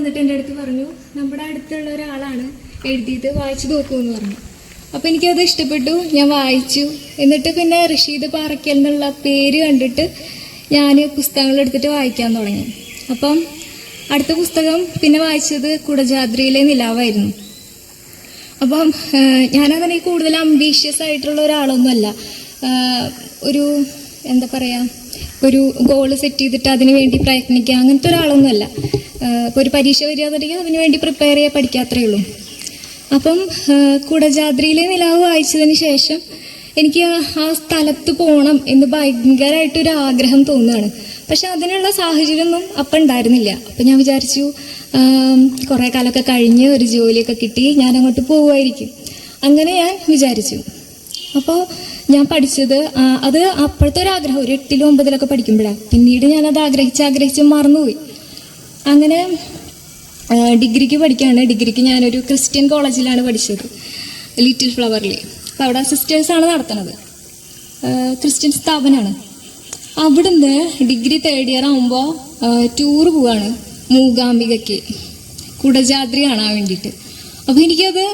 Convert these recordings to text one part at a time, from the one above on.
തന്നിട്ട് എന്റെ അടുത്ത് പറഞ്ഞു നമ്മുടെ അടുത്തുള്ള ഒരാളാണ് എഴുതിയത് വായിച്ചു നോക്കുമെന്ന് പറഞ്ഞു. അപ്പം എനിക്കത് ഇഷ്ടപ്പെട്ടു ഞാൻ വായിച്ചു. എന്നിട്ട് പിന്നെ റഷീദ് പാറയ്ക്കൽ എന്നുള്ള പേര് കണ്ടിട്ട് ഞാൻ പുസ്തകങ്ങൾ എടുത്തിട്ട് വായിക്കാൻ തുടങ്ങി. അപ്പം അടുത്ത പുസ്തകം പിന്നെ വായിച്ചത് കുടജാദ്രിയിലെ നിലാവായിരുന്നു. അപ്പം ഞാനങ്ങനെ കൂടുതൽ അംബീഷ്യസ് ആയിട്ടുള്ള ഒരാളൊന്നുമല്ല. ഒരു എന്താ പറയുക ഒരു ഗോൾ സെറ്റ് ചെയ്തിട്ട് അതിന് വേണ്ടി പ്രയത്നിക്കുക. അങ്ങനത്തെ ഒരാളൊന്നുമല്ല. ഇപ്പോൾ ഒരു പരീക്ഷ വരികയാണെന്നുണ്ടെങ്കിൽ അതിന് വേണ്ടി പ്രിപ്പയർ ചെയ്യാൻ പഠിക്കാത്രേ ഉള്ളൂ. അപ്പം കുടജാദ്രിയിലെ നിലാവ് വായിച്ചതിന് ശേഷം എനിക്ക് ആ- സ്ഥലത്ത് പോകണം എന്ന് ഭയങ്കരമായിട്ടൊരു ആഗ്രഹം തോന്നുകയാണ്. പക്ഷെ അതിനുള്ള സാഹചര്യമൊന്നും അപ്പം ഉണ്ടായിരുന്നില്ല. അപ്പം ഞാൻ വിചാരിച്ചു കുറേ കാലമൊക്കെ കഴിഞ്ഞ് ഒരു ജോലിയൊക്കെ കിട്ടി ഞാൻ അങ്ങോട്ട് പോവുമായിരിക്കും. അങ്ങനെ ഞാൻ വിചാരിച്ചു. അപ്പോൾ ഞാൻ പഠിച്ചത് അത് അപ്പോഴത്തെ ഒരു ആഗ്രഹം ഒരു എട്ടിലും ഒമ്പതിലൊക്കെ പഠിക്കുമ്പോഴാണ് പിന്നീട് ഞാനത് ആഗ്രഹിച്ച് ആഗ്രഹിച്ച് മറന്നുപോയി. അങ്ങനെ ഡിഗ്രിക്ക് പഠിക്കുകയാണ് ഡിഗ്രിക്ക് ഞാനൊരു ക്രിസ്ത്യൻ കോളേജിലാണ് പഠിച്ചത് ലിറ്റിൽ ഫ്ലവറിൽ അപ്പോൾ അവിടെ സിസ്റ്റേഴ്സാണ് നടത്തുന്നത്. ക്രിസ്ത്യൻ സ്ഥാപനമാണ്. അവിടുന്ന് ഡിഗ്രി തേർഡ് ഇയർ ആകുമ്പോൾ ടൂർ പോവാണ് മൂകാംബികയ്ക്ക്. കുടജാദ്രി കാണാൻ വേണ്ടിയിട്ട്. അപ്പോൾ എനിക്കത്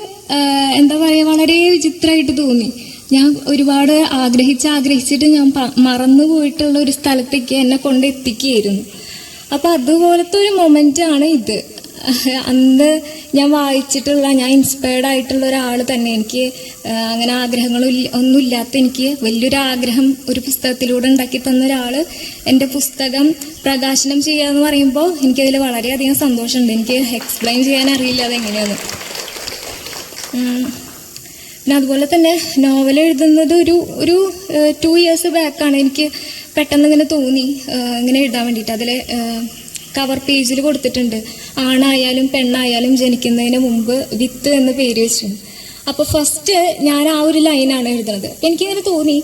എന്താ പറയുക വളരെ വിചിത്രമായിട്ട് തോന്നി. ഞാൻ ഒരുപാട് ആഗ്രഹിച്ച് ആഗ്രഹിച്ചിട്ട് ഞാൻ മറന്നു പോയിട്ടുള്ള ഒരു സ്ഥലത്തേക്ക് എന്നെ കൊണ്ട് എത്തിക്കുകയായിരുന്നു അപ്പം അതുപോലത്തെ ഒരു മൊമെന്റ് ആണ് ഇത്. അന്ന് ഞാൻ വായിച്ചിട്ടുള്ള ഞാൻ ഇൻസ്പയർഡ് ആയിട്ടുള്ള ഒരാൾ തന്നെ എനിക്ക് അങ്ങനെ ആഗ്രഹങ്ങളും ഒന്നുമില്ലാത്ത എനിക്ക് വലിയൊരു ആഗ്രഹം ഒരു പുസ്തകത്തിലൂടെ ഉണ്ടാക്കി തന്ന ഒരാൾ എന്റെ പുസ്തകം പ്രകാശനം ചെയ്യുക എന്ന് പറയുമ്പോൾ എനിക്കതിൽ വളരെയധികം സന്തോഷമുണ്ട്. എനിക്ക് എക്സ്പ്ലെയിൻ ചെയ്യാൻ അറിയില്ല അതെങ്ങനെയാണ്. പിന്നെ അതുപോലെ തന്നെ നോവൽ എഴുതുന്നത് ഒരു ഒരു ടു ഇയേഴ്സ് ബാക്കാണ് എനിക്ക് പെട്ടെന്ന് ഇങ്ങനെ തോന്നി. ഇങ്ങനെ എഴുതാൻ വേണ്ടിയിട്ട്. അതിൽ കവർ പേജിൽ കൊടുത്തിട്ടുണ്ട്. ആണായാലും പെണ്ണായാലും ജനിക്കുന്നതിന് മുമ്പ് വിത്ത് എന്ന് പേര് വെച്ചിട്ടുണ്ട്. അപ്പോൾ ഫസ്റ്റ് ഞാൻ ആ ഒരു ലൈനാണ് എഴുതുന്നത്. അപ്പം എനിക്കിങ്ങനെ തോന്നി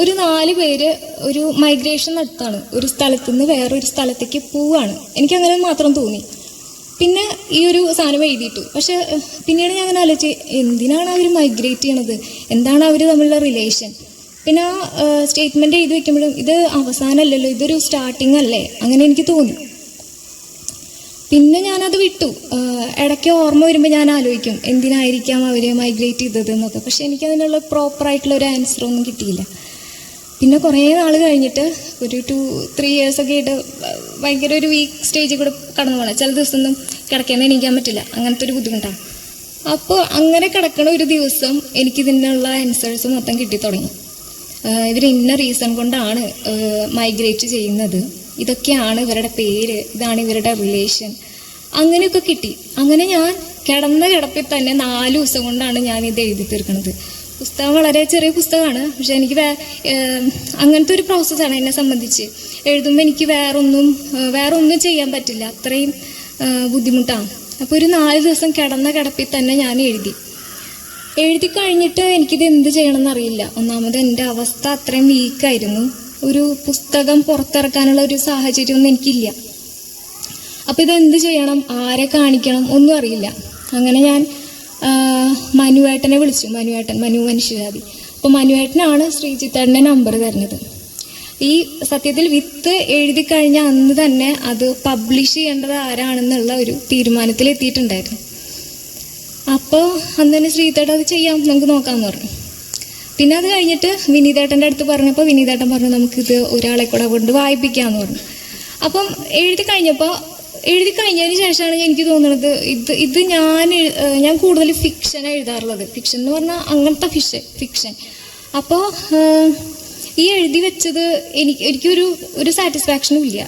ഒരു നാല് പേര് ഒരു മൈഗ്രേഷൻ നടത്താണ്. ഒരു സ്ഥലത്തു നിന്ന് വേറൊരു സ്ഥലത്തേക്ക് പോവാണ്. എനിക്കങ്ങനെ മാത്രം തോന്നി. പിന്നെ ഈ ഒരു സാധനം എഴുതിയിട്ടു. പക്ഷെ പിന്നീട് ഞാൻ അങ്ങനെ ആലോചിച്ച് എന്തിനാണ് അവർ മൈഗ്രേറ്റ് ചെയ്യണത്? എന്താണ് അവർ തമ്മിലുള്ള റിലേഷൻ പിന്നെ ആ സ്റ്റേറ്റ്മെന്റ് എഴുതി വെക്കുമ്പോഴും ഇത് അവസാനമല്ലല്ലോ ഇതൊരു സ്റ്റാർട്ടിങ് അല്ലേ? അങ്ങനെ എനിക്ക് തോന്നി. പിന്നെ ഞാനത് വിട്ടു. ഇടയ്ക്ക് ഓർമ്മ വരുമ്പോൾ ഞാൻ ആലോചിക്കും എന്തിനായിരിക്കാം അവർ മൈഗ്രേറ്റ് ചെയ്തത് എന്നൊക്കെ. പക്ഷെ എനിക്കതിനുള്ള പ്രോപ്പറായിട്ടുള്ള ഒരു ആൻസർ ഒന്നും കിട്ടിയില്ല. പിന്നെ കുറേ നാൾ കഴിഞ്ഞിട്ട് ഒരു ടു ത്രീ ഇയേഴ്സ് ഒക്കെ ആയിട്ട് ഭയങ്കര ഒരു വീക്ക് സ്റ്റേജിൽ കൂടെ കടന്നു പോകണം ചില ദിവസമൊന്നും കിടക്കാൻ എണീക്കാൻ പറ്റില്ല. അങ്ങനത്തെ ഒരു ബുദ്ധിമുട്ടാണ് അപ്പോൾ അങ്ങനെ കിടക്കണ ഒരു ദിവസം എനിക്ക് ഇതിനുള്ള ആൻസേഴ്സ് മൊത്തം കിട്ടി തുടങ്ങി. ഇവർ ഇന്ന റീസൺ കൊണ്ടാണ് മൈഗ്രേറ്റ് ചെയ്യുന്നത്. ഇതൊക്കെയാണ് ഇവരുടെ പേര്. ഇതാണ് ഇവരുടെ റിലേഷൻ അങ്ങനെയൊക്കെ കിട്ടി. അങ്ങനെ ഞാൻ കിടന്ന കിടപ്പിൽ തന്നെ നാല് ദിവസം കൊണ്ടാണ് ഞാൻ ഇത് എഴുതി തീർക്കുന്നത് പുസ്തകം വളരെ ചെറിയ പുസ്തകമാണ്. പക്ഷെ എനിക്ക് വേ അങ്ങനത്തെ ഒരു പ്രോസസ്സാണ് എന്നെ സംബന്ധിച്ച്. എഴുതുമ്പോൾ എനിക്ക് വേറൊന്നും വേറൊന്നും ചെയ്യാൻ പറ്റില്ല. അത്രയും ബുദ്ധിമുട്ടാണ്. അപ്പോൾ ഒരു നാല് ദിവസം കിടന്ന കിടപ്പിൽ തന്നെ ഞാൻ എഴുതി. എഴുതി കഴിഞ്ഞിട്ട് എനിക്കിത് എന്ത് ചെയ്യണമെന്ന് അറിയില്ല ഒന്നാമത് എന്റെ അവസ്ഥ അത്രയും വീക്കായിരുന്നു ഒരു പുസ്തകം പുറത്തിറക്കാനുള്ള ഒരു സാഹചര്യമൊന്നും എനിക്കില്ല. അപ്പോൾ ഇതെന്ത് ചെയ്യണം? ആരെ കാണിക്കണം? ഒന്നും അറിയില്ല. അങ്ങനെ ഞാൻ മനുവേട്ടനെ വിളിച്ചു. മനുവേട്ടൻ മനു മനുഷ്യജാതി അപ്പോൾ മനുവേട്ടനാണ് ശ്രീജിത്തേട്ടന്റെ നമ്പർ തരുന്നത്. ഈ സത്യത്തിൽ വിത്ത് എഴുതി കഴിഞ്ഞ അന്ന് തന്നെ അത് പബ്ലിഷ് ചെയ്യേണ്ടത് ആരാണെന്നുള്ള ഒരു തീരുമാനത്തിൽ എത്തിയിട്ടുണ്ടായിരുന്നു അപ്പോൾ അന്ന് തന്നെ ശ്രീതേട്ട അത് ചെയ്യാം നമുക്ക് നോക്കാമെന്ന് പറഞ്ഞു. പിന്നെ അത് കഴിഞ്ഞിട്ട് വിനീതേട്ടന്റെ അടുത്ത് പറഞ്ഞപ്പോൾ വിനീതേട്ടൻ പറഞ്ഞു നമുക്കിത് ഒരാളെ കൂടെ കൊണ്ട് വായിപ്പിക്കാമെന്ന് പറഞ്ഞു. അപ്പം എഴുതി കഴിഞ്ഞപ്പോൾ എഴുതി കഴിഞ്ഞതിന് ശേഷമാണ് എനിക്ക് തോന്നുന്നത് ഇത് ഇത് ഞാൻ ഞാൻ കൂടുതൽ ഫിക്ഷൻ എഴുതാറുള്ളത്. ഫിക്ഷൻ എന്ന് പറഞ്ഞാൽ അങ്ങനത്തെ ഫിഷ് ഫിക്ഷൻ അപ്പോൾ ഈ എഴുതി വെച്ചത് എനിക്ക് എനിക്കൊരു ഒരു സാറ്റിസ്ഫാക്ഷനും ഇല്ല.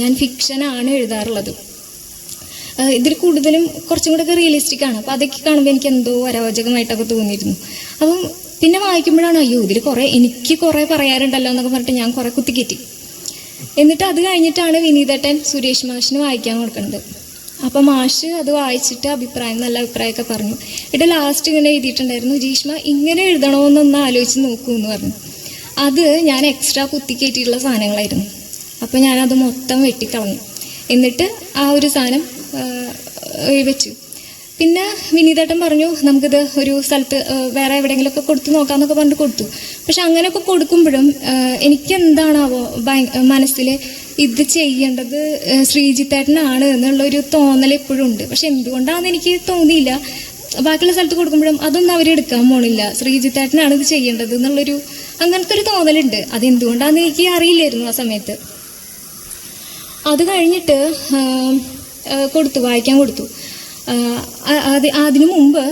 ഞാൻ ഫിക്ഷനാണ് എഴുതാറുള്ളത്. ഇതിൽ കൂടുതലും കുറച്ചും കൂടെ ഒക്കെ റിയലിസ്റ്റിക് ആണ്. അപ്പോൾ അതൊക്കെ കാണുമ്പോൾ എനിക്ക് എന്തോ അരോചകമായിട്ടൊക്കെ തോന്നിയിരുന്നു. അപ്പം പിന്നെ വായിക്കുമ്പോഴാണ് അയ്യോ ഇതിൽ കുറേ എനിക്ക് കുറേ പറയാറുണ്ടല്ലോ എന്നൊക്കെ പറഞ്ഞിട്ട് ഞാൻ കുറേ കുത്തിക്കയറ്റി എന്നിട്ട് അത് കഴിഞ്ഞിട്ടാണ് വിനീതട്ടൻ സുരേഷ് മാഷിന് വായിക്കാൻ കൊടുക്കുന്നത്. അപ്പം മാഷ് അത് വായിച്ചിട്ട് അഭിപ്രായം നല്ല അഭിപ്രായമൊക്കെ പറഞ്ഞു. എന്നിട്ട് ലാസ്റ്റ് ഇങ്ങനെ എഴുതിയിട്ടുണ്ടായിരുന്നു ജീഷ്മ ഇങ്ങനെ എഴുതണമെന്നൊന്ന് ആലോചിച്ച് നോക്കൂ എന്ന് പറഞ്ഞു. അത് ഞാൻ എക്സ്ട്രാ കുത്തിക്കയറ്റിയിട്ടുള്ള സാധനങ്ങളായിരുന്നു. അപ്പം ഞാനത് മൊത്തം വെട്ടിക്കളഞ്ഞു. എന്നിട്ട് ആ ഒരു സാധനം വെച്ചു. പിന്നെ വിനീതേട്ടൻ പറഞ്ഞു നമുക്കിത് ഒരു സ്ഥലത്ത് വേറെ എവിടെയെങ്കിലുമൊക്കെ കൊടുത്തു നോക്കാമെന്നൊക്കെ പറഞ്ഞിട്ട് കൊടുത്തു. പക്ഷെ അങ്ങനെയൊക്കെ കൊടുക്കുമ്പോഴും എനിക്ക് എന്താണാവോ മനസ്സിൽ ഇത് ചെയ്യേണ്ടത് ശ്രീജിത്തേട്ടനാണ് എന്നുള്ളൊരു തോന്നൽ എപ്പോഴും ഉണ്ട്. പക്ഷെ എന്തുകൊണ്ടാണെന്ന് എനിക്ക് തോന്നിയില്ല. ബാക്കിയുള്ള സ്ഥലത്ത് കൊടുക്കുമ്പോഴും അതൊന്നും അവരെടുക്കാൻ പോണില്ല. ശ്രീജിത്തേട്ടനാണ് ഇത് ചെയ്യേണ്ടത് എന്നുള്ളൊരു അങ്ങനത്തെ ഒരു തോന്നലുണ്ട്. അതെന്തുകൊണ്ടാണെന്ന് എനിക്ക് അറിയില്ലായിരുന്നു ആ സമയത്ത്. അത് കഴിഞ്ഞിട്ട് കൊടുത്തു വായിക്കാൻ കൊടുത്തു. അതിനു മുമ്പ്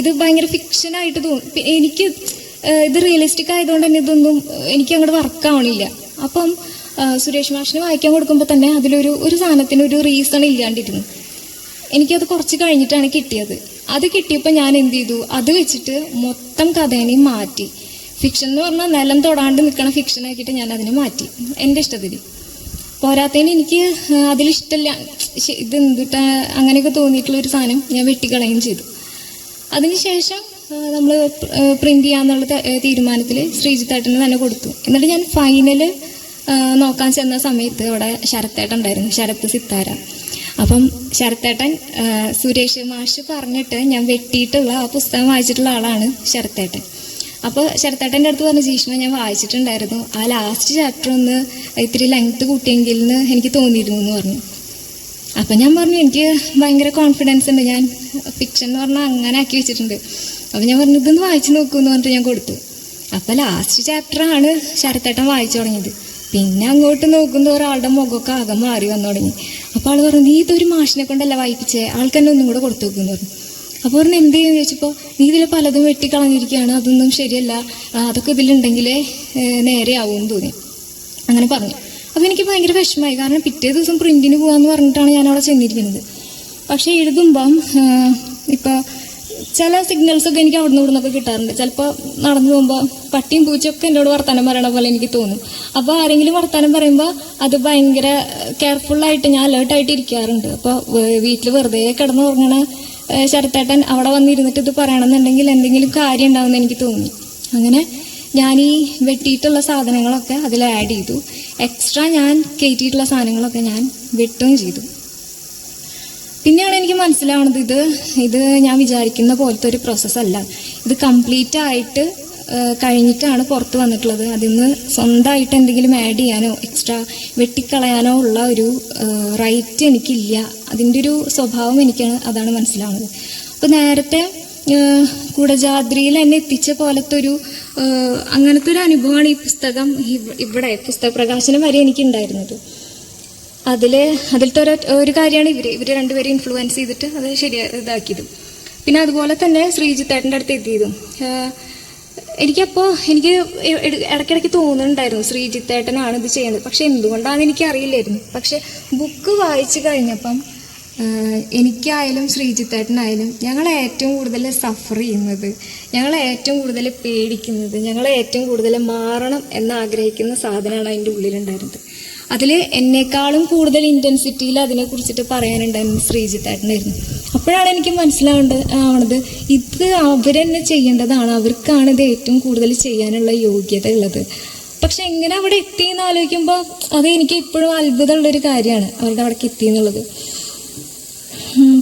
ഇത് ഭയങ്കര ഫിക്ഷനായിട്ട് തോന്നി. എനിക്ക് ഇത് റിയലിസ്റ്റിക് ആയതുകൊണ്ട് തന്നെ ഇതൊന്നും എനിക്ക് അങ്ങോട്ട് വർക്കാവണില്ല അപ്പം സുരേഷ് മാഷിന് വായിക്കാൻ കൊടുക്കുമ്പോൾ തന്നെ അതിലൊരു ഒരു സാധനത്തിന് ഒരു റീസൺ ഇല്ലാണ്ടിരുന്നു. എനിക്കത് കുറച്ച് കഴിഞ്ഞിട്ടാണ് കിട്ടിയത്. അത് കിട്ടിയപ്പോൾ ഞാൻ എന്ത് ചെയ്തു? അത് വെച്ചിട്ട് മൊത്തം കഥേനെയും മാറ്റി. ഫിക്ഷൻ എന്ന് പറഞ്ഞാൽ നിലം തൊടാണ്ട് നിൽക്കണ ഫിക്ഷൻ ആക്കിയിട്ട് ഞാൻ അതിനെ മാറ്റി. എന്റെ ഇഷ്ടത്തിന്. പോരാത്തതിന് എനിക്ക് അതിലിഷ്ടമല്ല ഇത് എന്തിട്ടാ അങ്ങനെയൊക്കെ തോന്നിയിട്ടുള്ള ഒരു സാധനം ഞാൻ വെട്ടിക്കളയുകയും ചെയ്തു. അതിനുശേഷം നമ്മൾ പ്രിന്റ് ചെയ്യാന്നുള്ള തീരുമാനത്തിൽ ശ്രീജിത്തേട്ടന് തന്നെ കൊടുത്തു. എന്നിട്ട് ഞാൻ ഫൈനൽ നോക്കാൻ ചെന്ന സമയത്ത് അവിടെ ശരത്തേട്ടൻ ഉണ്ടായിരുന്നു ശരത്ത് സിത്താര. അപ്പം ശരത്തേട്ടൻ സുരേഷ് മാഷ് പറഞ്ഞിട്ട് ഞാൻ വെട്ടിയിട്ടുള്ള ആ പുസ്തകം വായിച്ചിട്ടുള്ള ആളാണ് ശരത്തേട്ടൻ. അപ്പോൾ ശരത്തേട്ടന്റെ അടുത്ത് പറഞ്ഞ ജീഷ്മ ഞാൻ വായിച്ചിട്ടുണ്ടായിരുന്നു. ആ ലാസ്റ്റ് ചാപ്റ്റർ ഒന്ന് ഇത്തിരി ലെങ്ത് കൂട്ടിയെങ്കിൽ എന്ന് എനിക്ക് തോന്നിയിരുന്നു എന്ന് പറഞ്ഞു. അപ്പം ഞാൻ പറഞ്ഞു എനിക്ക് ഭയങ്കര കോൺഫിഡൻസ് ഉണ്ട്. ഞാൻ ഫിക്ഷൻ എന്ന് പറഞ്ഞാൽ അങ്ങനെ ആക്കി വെച്ചിട്ടുണ്ട്. അപ്പം ഞാൻ പറഞ്ഞു ഇതൊന്ന് വായിച്ചു നോക്കൂ എന്ന് പറഞ്ഞിട്ട് ഞാൻ കൊടുത്തു. അപ്പം ലാസ്റ്റ് ചാപ്റ്ററാണ് ശരത്തേട്ടൻ വായിച്ചു തുടങ്ങിയത്. പിന്നെ അങ്ങോട്ട് നോക്കുന്ന ഒരാളുടെ മുഖമൊക്കെ ആകെ മാറി വന്നു തുടങ്ങി. അപ്പോൾ ആൾ പറഞ്ഞു നീ ഇതൊരു മാഷിനെ കൊണ്ടല്ല വായിപ്പിച്ചേ? ആൾക്കെന്നെ ഒന്നും കൂടെ കൊടുത്തു നോക്കുന്നു പറഞ്ഞു. അപ്പോൾ പറഞ്ഞു എന്ത് ചെയ്യുമെന്ന് ചോദിച്ചപ്പോൾ നീ ഇതിൽ പലതും വെട്ടിക്കളഞ്ഞിരിക്കുകയാണ് അതൊന്നും ശരിയല്ല. അതൊക്കെ ഇതിലുണ്ടെങ്കിലേ നേരെയാവും തോന്നി. അങ്ങനെ പറഞ്ഞു. അപ്പോൾ എനിക്ക് ഭയങ്കര വിഷമമായി. കാരണം പിറ്റേ ദിവസം പ്രിന്റിന് പോകാമെന്ന് പറഞ്ഞിട്ടാണ് ഞാൻ അവിടെ ചെന്നിരിക്കുന്നത്. പക്ഷേ എഴുതുമ്പം ഇപ്പോൾ ചില സിഗ്നൽസൊക്കെ എനിക്ക് അവിടെ നിന്ന് ഇവിടെ നിന്നൊക്കെ കിട്ടാറുണ്ട്. ചിലപ്പോൾ നടന്നു പോകുമ്പോൾ പട്ടിയും പൂച്ചയൊക്കെ എന്നോട് വർത്തമാനം പറയണ പോലെ എനിക്ക് തോന്നും. അപ്പോൾ ആരെങ്കിലും വർത്തമാനം പറയുമ്പോൾ അത് ഭയങ്കര കെയർഫുള്ളായിട്ട് ഞാൻ അലേർട്ടായിട്ട് ഇരിക്കാറുണ്ട്. അപ്പോൾ വീട്ടിൽ വെറുതെ കിടന്ന് ഉറങ്ങണ ഏഹ് ശരത്തേട്ടൻ അവിടെ വന്നിരുന്നിട്ട് ഇത് പറയണമെന്നുണ്ടെങ്കിൽ എന്തെങ്കിലും കാര്യം ഉണ്ടാവും എന്ന് എനിക്ക് തോന്നി. അങ്ങനെ ഞാൻ ഈ വെട്ടിയിട്ടുള്ള സാധനങ്ങളൊക്കെ അതിൽ ആഡ് ചെയ്തു. എക്സ്ട്രാ ഞാൻ കയറ്റിയിട്ടുള്ള സാധനങ്ങളൊക്കെ ഞാൻ വെട്ടുകയും ചെയ്തു. പിന്നെയാണ് എനിക്ക് മനസ്സിലാവുന്നത് ഇത് ഇത് ഞാൻ വിചാരിക്കുന്ന പോലത്തെ ഒരു പ്രോസസ്സല്ല ഇത് കംപ്ലീറ്റ് ആയിട്ട് കഴിഞ്ഞിട്ടാണ് പുറത്ത് വന്നിട്ടുള്ളത്. അതിന്ന് സ്വന്തമായിട്ട് എന്തെങ്കിലും ആഡ് ചെയ്യാനോ എക്സ്ട്രാ വെട്ടിക്കളയാനോ ഉള്ള ഒരു റൈറ്റ് എനിക്കില്ല. അതിന്റെ ഒരു സ്വഭാവം എനിക്കാണ് അതാണ് മനസ്സിലാവുന്നത്. അപ്പോൾ നേരത്തെ കുടജാദ്രിയിൽ എന്നെ എത്തിച്ച പോലത്തെ ഒരു അങ്ങനത്തെ ഒരു അനുഭവമാണ് ഈ പുസ്തകം ഇവ- ഇവിടെ പുസ്തക പ്രകാശനം വരെ എനിക്കുണ്ടായിരുന്നത്. അതിൽ അതിലത്തെ ഒരു ഒരു കാര്യമാണ് ഇവർ ഇവർ രണ്ടുപേരും ഇൻഫ്ലുവൻസ് ചെയ്തിട്ട് അത് ശരിയാ ഇതാക്കിയത്. പിന്നെ അതുപോലെ തന്നെ ശ്രീജിത്തേട്ടന്റെ അടുത്ത് എത്തിയതും. എനിക്കപ്പോൾ എനിക്ക് ഇടയ്ക്കിടയ്ക്ക് തോന്നുന്നുണ്ടായിരുന്നു ശ്രീജിത്തേട്ടനാണ് ഇത് ചെയ്യുന്നത്. പക്ഷെ എന്തുകൊണ്ടാണെന്ന് എനിക്ക് അറിയില്ലായിരുന്നു പക്ഷെ ബുക്ക് വായിച്ചു കഴിഞ്ഞപ്പം എനിക്കായാലും ശ്രീജിത്തേട്ടനായാലും ഞങ്ങൾ ഏറ്റവും കൂടുതൽ സഫർ ചെയ്യുന്നത് ഞങ്ങൾ ഏറ്റവും കൂടുതൽ പേടിക്കുന്നത് ഞങ്ങൾ ഏറ്റവും കൂടുതൽ മാറണം എന്ന് ആഗ്രഹിക്കുന്ന സാധനമാണ് അതിന്റെ ഉള്ളിലുണ്ടായിരുന്നത്. അതിൽ എന്നെക്കാളും കൂടുതൽ ഇന്റൻസിറ്റിയിൽ അതിനെ കുറിച്ചിട്ട് പറയാനുണ്ടായിരുന്നു ശ്രീജിത്തായിട്ടുണ്ടായിരുന്നു. അപ്പോഴാണ് എനിക്ക് മനസ്സിലാവേണ്ട ആവണത് ഇത് അവരെന്നെ ചെയ്യേണ്ടതാണ്. അവർക്കാണ് ഇത് ഏറ്റവും കൂടുതൽ ചെയ്യാനുള്ള യോഗ്യത ഉള്ളത്. പക്ഷെ എങ്ങനെ അവിടെ എത്തി എന്ന് ആലോചിക്കുമ്പോൾ അത് എനിക്ക് ഇപ്പോഴും അത്ഭുതമുള്ളൊരു കാര്യമാണ് അവരുടെ അവിടേക്ക് എത്തി എന്നുള്ളത്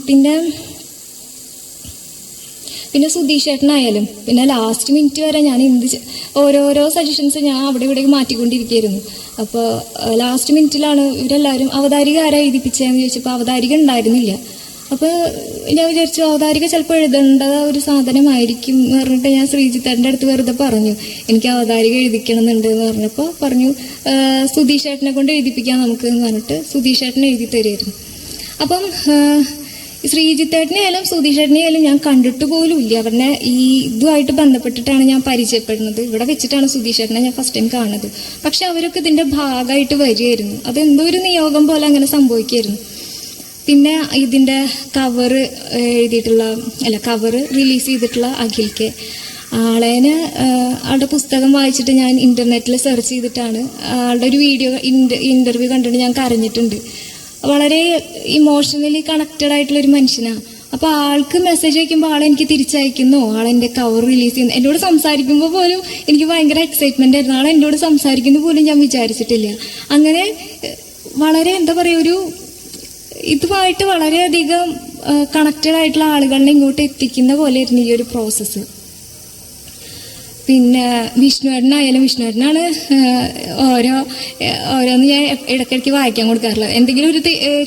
പിന്നെ പിന്നെ സുധീഷ് ചേട്ടനായാലും പിന്നെ ലാസ്റ്റ് മിനിറ്റ് വരെ ഞാൻ എന്ത് ഓരോരോ സജഷൻസ് ഞാൻ അവിടെ ഇവിടെ മാറ്റിക്കൊണ്ടിരിക്കുകയായിരുന്നു. അപ്പോൾ ലാസ്റ്റ് മിനിറ്റിലാണ് ഇവരെല്ലാവരും അവതാരിക ആരാ എഴുതിപ്പിച്ചതെന്ന് ചോദിച്ചപ്പോൾ അവതാരിക ഉണ്ടായിരുന്നില്ല. അപ്പോൾ ഞാൻ വിചാരിച്ചു അവതാരിക ചിലപ്പോൾ എഴുതേണ്ട ഒരു സാധനമായിരിക്കും എന്ന് പറഞ്ഞിട്ട് ഞാൻ ശ്രീജിത്തേട്ടന്റെ അടുത്ത് വെറുതെ പറഞ്ഞു. എനിക്ക് അവതാരിക എഴുതിക്കണം എന്നുണ്ട് എന്ന് പറഞ്ഞപ്പോൾ പറഞ്ഞു "ആ, സുധീഷ് ചേട്ടനെ കൊണ്ട് എഴുതിപ്പിക്കാം നമുക്ക് എന്ന് പറഞ്ഞിട്ട് സുധീഷ് ചേട്ടനെ എഴുതി തരുമായിരുന്നു അപ്പം ആ, സുധീഷേട്ടനെ ആയാലും ഞാൻ കണ്ടിട്ട് പോലും ഇല്ല. അവരുടെ ഈ ഇതുമായിട്ട് ബന്ധപ്പെട്ടിട്ടാണ് ഞാൻ പരിചയപ്പെടുന്നത്. ഇവിടെ വെച്ചിട്ടാണ് സുധീഷേട്ടനെ ഞാൻ ഫസ്റ്റ് ടൈം കാണുന്നത്. പക്ഷെ അവരൊക്കെ ഇതിന്റെ ഭാഗമായിട്ട് വരികയായിരുന്നു. അത് എന്തോ ഒരു നിയോഗം പോലെ അങ്ങനെ സംഭവിക്കായിരുന്നു പിന്നെ ഇതിന്റെ കവറ് എഴുതിയിട്ടുള്ള അല്ല കവറ് റിലീസ് ചെയ്തിട്ടുള്ള അഖിൽക്ക് ആളേനെ ആളുടെ പുസ്തകം വായിച്ചിട്ട് ഞാൻ ഇന്റർനെറ്റിൽ സെർച്ച് ചെയ്തിട്ടാണ് ആളുടെ ഒരു വീഡിയോ ഇന്റർവ്യൂ കണ്ടിട്ട് ഞാൻ കരഞ്ഞിട്ടുണ്ട്. വളരെ ഇമോഷണലി കണക്റ്റഡ് ആയിട്ടുള്ള ഒരു മനുഷ്യനാണ് അപ്പൊ ആൾക്ക് മെസ്സേജ് അയക്കുമ്പോൾ ആൾ എനിക്ക് തിരിച്ചയക്കുന്നു. ആൾ എന്റെ കവർ റിലീസ് ചെയ്യുന്നു. എന്നോട് സംസാരിക്കുമ്പോൾ പോലും എനിക്ക് ഭയങ്കര എക്സൈറ്റ്മെന്റ് ആയിരുന്നു. ആൾ എന്നോട് സംസാരിക്കുന്നു പോലും ഞാൻ വിചാരിച്ചിട്ടില്ല. അങ്ങനെ വളരെ എന്താ പറയുക ഒരു ഇതുമായിട്ട് വളരെയധികം കണക്റ്റഡ് ആയിട്ടുള്ള ആളുകളെ ഇങ്ങോട്ട് എത്തിക്കുന്ന പോലെ ആയിരുന്നു ഈ ഒരു പ്രോസസ്സ് പിന്നെ വിഷ്ണുവേട്ടനായാലും വിഷ്ണുവേട്ടനാണ് ഓരോ ഓരോന്ന് ഞാൻ ഇടയ്ക്കിടയ്ക്ക് വായിക്കാൻ കൊടുക്കാറുള്ളത് എന്തെങ്കിലും ഒരു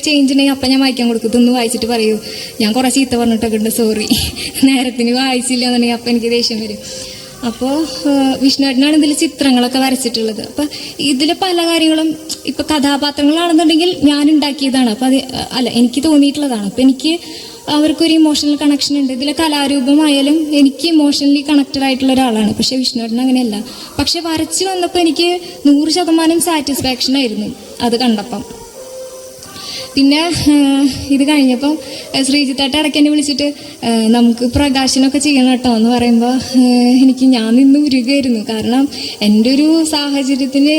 ചേഞ്ച് ഉണ്ടെങ്കിൽ അപ്പം ഞാൻ വായിക്കാൻ കൊടുക്കും. ഇതൊന്ന് വായിച്ചിട്ട് പറയൂ. ഞാൻ കുറേ ചീത്ത പറഞ്ഞിട്ടൊക്കെ ഉണ്ട് സോറി നേരത്തിന് വായിച്ചില്ല എന്നുണ്ടെങ്കിൽ അപ്പം എനിക്ക് ദേഷ്യം വരും. അപ്പോൾ വിഷ്ണുവേട്ടനാണ് ഇതിൽ ചിത്രങ്ങളൊക്കെ വരച്ചിട്ടുള്ളത്. അപ്പം ഇതിൽ പല കാര്യങ്ങളും ഇപ്പം കഥാപാത്രങ്ങളാണെന്നുണ്ടെങ്കിൽ ഞാൻ ഉണ്ടാക്കിയതാണ്. അപ്പം അത് അല്ല എനിക്ക് തോന്നിയിട്ടുള്ളതാണ്. അപ്പം എനിക്ക് അവർക്കൊരു ഇമോഷണൽ കണക്ഷൻ ഉണ്ട്. ഇതിലെ കലാരൂപമായാലും എനിക്ക് ഇമോഷണലി കണക്റ്റഡ് ആയിട്ടുള്ള ഒരാളാണ്. പക്ഷെ വിഷ്ണുവേട്ടൻ അങ്ങനെയല്ല. പക്ഷെ വരച്ച് വന്നപ്പോൾ എനിക്ക് നൂറ് ശതമാനം സാറ്റിസ്ഫാക്ഷൻ ആയിരുന്നു അത് കണ്ടപ്പം. പിന്നെ ഇത് കഴിഞ്ഞപ്പം ശ്രീജിത്തേട്ട ഇടയ്ക്ക് എന്നെ വിളിച്ചിട്ട് നമുക്ക് പ്രകാശനമൊക്കെ ചെയ്യണം കേട്ടോ എന്ന് പറയുമ്പോൾ എനിക്ക് ഞാൻ നിന്ന് ഉരുകയായിരുന്നു കാരണം എന്റെ ഒരു സാഹചര്യത്തിന്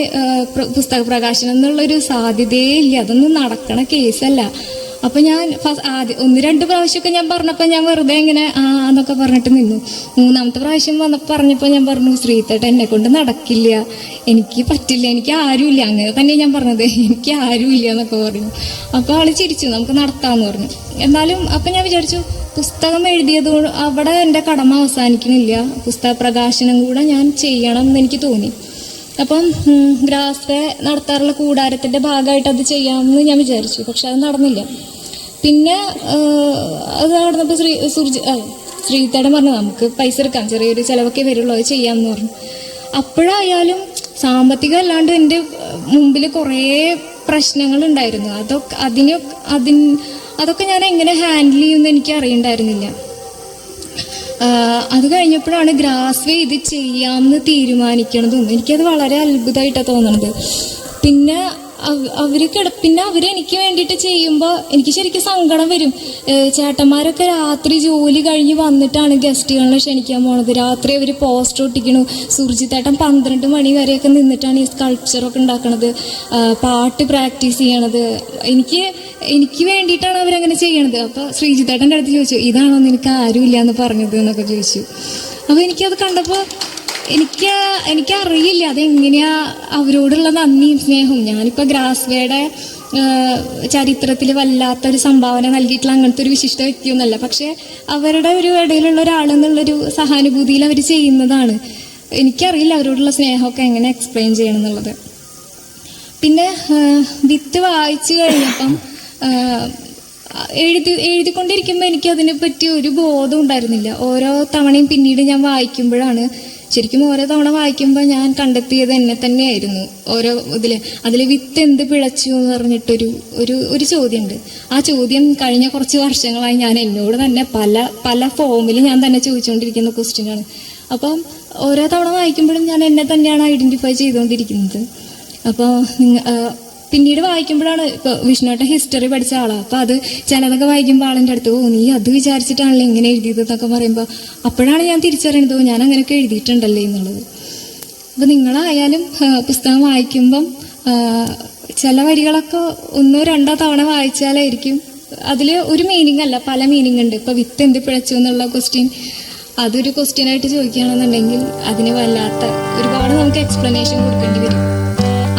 പുസ്തക പ്രകാശനം എന്നുള്ളൊരു സാധ്യതയേ ഇല്ല. അതൊന്നും നടക്കണ കേസല്ല അപ്പൊ ഞാൻ ആദ്യം ഒന്ന് രണ്ട് പ്രാവശ്യമൊക്കെ ഞാൻ പറഞ്ഞപ്പോൾ ഞാൻ വെറുതെ ഇങ്ങനെ ആ എന്നൊക്കെ പറഞ്ഞിട്ട് നിന്നു. മൂന്നാമത്തെ പ്രാവശ്യം വന്ന പറഞ്ഞപ്പോൾ ഞാൻ പറഞ്ഞു ശ്രീത്തേട്ട എന്നെ കൊണ്ട് നടക്കില്ല. എനിക്ക് പറ്റില്ല എനിക്ക് ആരുമില്ല. അങ്ങനെ തന്നെ ഞാൻ പറഞ്ഞത്. എനിക്ക് ആരുമില്ല എന്നൊക്കെ പറഞ്ഞു. അപ്പോൾ ആൾ ചിരിച്ചു നമുക്ക് നടത്താമെന്ന് പറഞ്ഞു. എന്നാലും അപ്പം ഞാൻ വിചാരിച്ചു പുസ്തകം എഴുതിയതുകൊണ്ട് അവിടെ എന്റെ കടമ അവസാനിക്കുന്നില്ല പുസ്തക പ്രകാശനം കൂടെ ഞാൻ ചെയ്യണം എന്ന് എനിക്ക് തോന്നി. അപ്പം ഗ്രാസ് വേ നടത്താറുള്ള കൂടാരത്തിന്റെ ഭാഗമായിട്ട് അത് ചെയ്യാമെന്ന് ഞാൻ വിചാരിച്ചു. പക്ഷെ അത് നടന്നില്ല. പിന്നെ അത് നടന്നപ്പോൾ ശ്രീ സുർജി ആ, ശ്രീതേടൻ പറഞ്ഞു നമുക്ക് പൈസ എടുക്കാം ചെറിയൊരു ചിലവൊക്കെ വരുള്ളൂ അത് ചെയ്യാമെന്ന് പറഞ്ഞു. അപ്പോഴായാലും സാമ്പത്തികം അല്ലാണ്ട് എന്റെ മുമ്പിൽ കുറേ പ്രശ്നങ്ങൾ ഉണ്ടായിരുന്നു അതൊക്കെ അതിന് അതിൻ അതൊക്കെ ഞാൻ എങ്ങനെ ഹാൻഡിൽ ചെയ്യുമെന്ന് എനിക്ക് അറിയണ്ടായിരുന്നില്ല. അത് കഴിഞ്ഞപ്പോഴാണ് ഗ്രാസ്വേ ഇത് ചെയ്യാമെന്ന് തീരുമാനിക്കണതും. എനിക്കത് വളരെ അത്ഭുതമായിട്ടാണ് തോന്നണത്. പിന്നെ അവ- അവർ കിട പിന്നെ അവരെനിക്ക് വേണ്ടിയിട്ട് ചെയ്യുമ്പോൾ എനിക്ക് ശരിക്കും സങ്കടം വരും. ചേട്ടന്മാരൊക്കെ രാത്രി ജോലി കഴിഞ്ഞ് വന്നിട്ടാണ് ഗസ്റ്റുകളെ ക്ഷണിക്കാൻ പോണത്. രാത്രി അവർ പോസ്റ്റർ ഒട്ടിക്കണു. സുർജിത്തേട്ടൻ പന്ത്രണ്ട് മണി വരെയൊക്കെ നിന്നിട്ടാണ് ഈ സ്കൾപ്ചറൊക്കെ ഉണ്ടാക്കണത്. പാട്ട് പ്രാക്ടീസ് ചെയ്യണത്. എനിക്ക് എനിക്ക് വേണ്ടിയിട്ടാണ് അവരങ്ങനെ ചെയ്യണത്. അപ്പോൾ ശ്രീജിത്തേട്ടന്റെ അടുത്ത് ചോദിച്ചു ഇതാണോ നിനക്ക് ആരുമില്ല എന്ന് പറഞ്ഞത്? എന്നൊക്കെ ചോദിച്ചു. അപ്പോൾ എനിക്കത് കണ്ടപ്പോൾ എനിക്ക് എനിക്കറിയില്ല അതെങ്ങനെയാ അവരോടുള്ള നന്ദിയും സ്നേഹവും. ഞാനിപ്പോൾ ഗ്രാസ്വേയുടെ ചരിത്രത്തിൽ വല്ലാത്തൊരു സംഭാവന നൽകിയിട്ടുള്ള അങ്ങനത്തെ ഒരു വിശിഷ്ട വ്യക്തിയൊന്നുമല്ല. പക്ഷേ അവരുടെ ഒരു ഇടയിലുള്ള ഒരാളെന്നുള്ളൊരു സഹാനുഭൂതിയിൽ അവർ ചെയ്യുന്നതാണ്. എനിക്കറിയില്ല അവരോടുള്ള സ്നേഹമൊക്കെ എങ്ങനെ എക്സ്പ്ലെയിൻ ചെയ്യണം എന്നുള്ളത് പിന്നെ വിത്ത് വായിച്ചു കഴിഞ്ഞപ്പം എഴുതി എഴുതിക്കൊണ്ടിരിക്കുമ്പോൾ എനിക്ക് അതിനെ പറ്റി ഒരു ബോധം ഉണ്ടായിരുന്നില്ല. ഓരോ തവണയും പിന്നീട് ഞാൻ വായിക്കുമ്പോഴാണ് ശരിക്കും ഓരോ തവണ വായിക്കുമ്പോൾ ഞാൻ കണ്ടെത്തിയത് എന്നെ തന്നെയായിരുന്നു. ഓരോ ഇതിൽ അതിൽ വിത്ത് എന്ത് പിഴച്ചു എന്ന് പറഞ്ഞിട്ടൊരു ഒരു ഒരു ചോദ്യമുണ്ട് ആ ചോദ്യം കഴിഞ്ഞ കുറച്ച് വർഷങ്ങളായി ഞാൻ എന്നോട് തന്നെ പല പല ഫോമിൽ ഞാൻ തന്നെ ചോദിച്ചുകൊണ്ടിരിക്കുന്ന ക്വസ്റ്റ്യനാണ്. അപ്പം ഓരോ തവണ വായിക്കുമ്പോഴും ഞാൻ എന്നെ തന്നെയാണ് ഐഡന്റിഫൈ ചെയ്തുകൊണ്ടിരിക്കുന്നത് അപ്പോൾ പിന്നീട് വായിക്കുമ്പോഴാണ് ഇപ്പോൾ വിഷ്ണുവേട്ടൻ ഹിസ്റ്ററി പഠിച്ച ആളാ. അപ്പോൾ അത് ചിലതൊക്കെ വായിക്കുമ്പോൾ ആളിന്റെ അടുത്ത് ഓ നീ അത് വിചാരിച്ചിട്ടാണല്ലോ ഇങ്ങനെ എഴുതിയത് എന്നൊക്കെ പറയുമ്പോൾ അപ്പോഴാണ് ഞാൻ തിരിച്ചറിയണത് ഞാൻ അങ്ങനെയൊക്കെ എഴുതിയിട്ടുണ്ടല്ലേ എന്നുള്ളത്. അപ്പോൾ നിങ്ങളായാലും പുസ്തകം വായിക്കുമ്പം ചില വരികളൊക്കെ ഒന്നോ രണ്ടോ തവണ വായിച്ചാലായിരിക്കും. അതിൽ ഒരു മീനിങ് അല്ല പല മീനിങ് ഉണ്ട്. ഇപ്പൊ വിത്ത് എന്ത് പിഴച്ചു എന്നുള്ള ക്വസ്റ്റ്യൻ അതൊരു ക്വസ്റ്റ്യൻ ആയിട്ട് ചോദിക്കുകയാണെന്നുണ്ടെങ്കിൽ അതിന് വല്ലാത്ത ഒരുപാട് നമുക്ക് എക്സ്പ്ലനേഷൻ കൊടുക്കേണ്ടി വരും.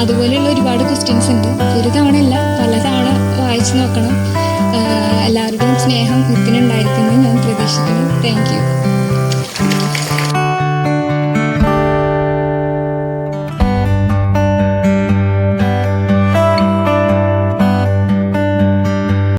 അതുപോലെയുള്ള ഒരുപാട് ക്വസ്റ്റ്യൻസ് ഉണ്ട്. ഒരു തവണ അല്ല പല തവണ വായിച്ചു നോക്കണം. എല്ലാവരുടെയും സ്നേഹം വിത്തിനുണ്ടായിരിക്കുമെന്ന് ഞാൻ പ്രതീക്ഷിക്കുന്നു. Thank you